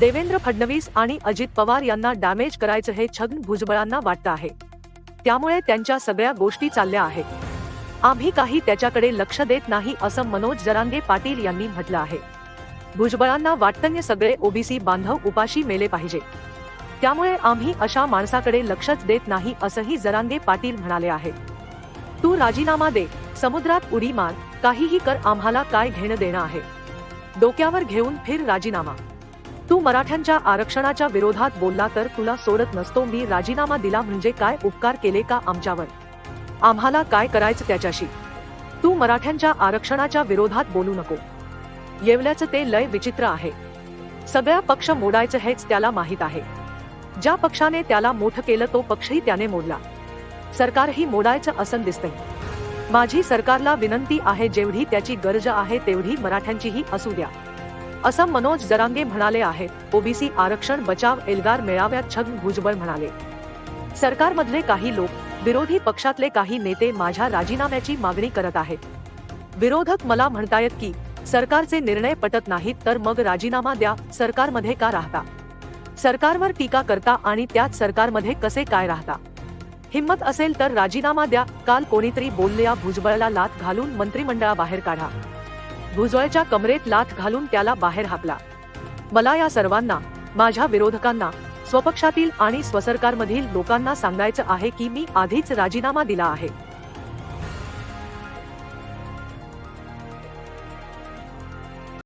देवेंद्र फडणवीस आणि अजित पवार यांना डॅमेज करायचं हे छगन भुजबळांना वाटतं आहे. त्यामुळे त्यांच्या सगळ्या गोष्टी चालल्या आहेत. आम्ही काही त्याच्याकडे लक्ष देत नाही असं मनोज जरांगे पाटील यांनी म्हटलं आहे. भुजबळांना वाटतं सगळे ओबीसी बांधव उपाशी मेले पाहिजे. त्यामुळे आम्ही अशा माणसाकडे लक्षच देत नाही असंही जरांगे पाटील म्हणाले आहे. तू राजीनामा दे समुद्रात उडी मार काहीही कर आम्हाला काय घेणं देणं आहे. डोक्यावर घेऊन फिर राजीनामा. तू मराठ्यांच्या आरक्षणाच्या विरोधात बोलला तर तुला सोडत नसतो. मी राजीनामा दिला म्हणजे काय? उपकार केले का आमच्यावर? आम्हाला काय करायचं त्याच्याशी? तू मराठ्यांच्या आरक्षणाच्या विरोधात बोलू नको. येवल्याचं ते लय विचित्र आहे. सगळ्या पक्ष मोडायचं हेच त्याला माहीत आहे. ज्या पक्षाने त्याला मोठं केलं तो पक्षही त्याने मोडला. सरकारही मोडायचं असं दिसतंय. माझी सरकारला विनंती आहे जेवढी त्याची गरज आहे तेवढी मराठ्यांचीही असू द्या. असं मनोज जरांगे म्हणाले आहेत. ओबीसी आरक्षण बचाव एल्गार मेळाव्यात छगन भुजबळ म्हणाले. सरकारमधले काही लोक विरोधी पक्षातले काही नेते माझ्या राजीनाम्याची मागणी करत आहेत. विरोधक मला म्हणतायत की सरकारचे निर्णय पटत नाहीत तर मग राजीनामा द्या सरकारमध्ये का राहता? सरकारवर टीका करता आणि त्यात सरकारमध्ये कसे काय राहता? हिम्मत असेल तर राजीनामा द्या काल कोणीतरी बोलल्या भुजबळला लात घालून मंत्रिमंडळाबाहेर काढा. भुजबळच्या कमरेत लाथ घालून त्याला बाहेर हाकला. मला या सर्वांना माझ्या विरोधकांना स्वपक्षातील आणि स्वसरकारमधील लोकांना सांगायचं आहे की मी आधीच राजीनामा दिला आहे.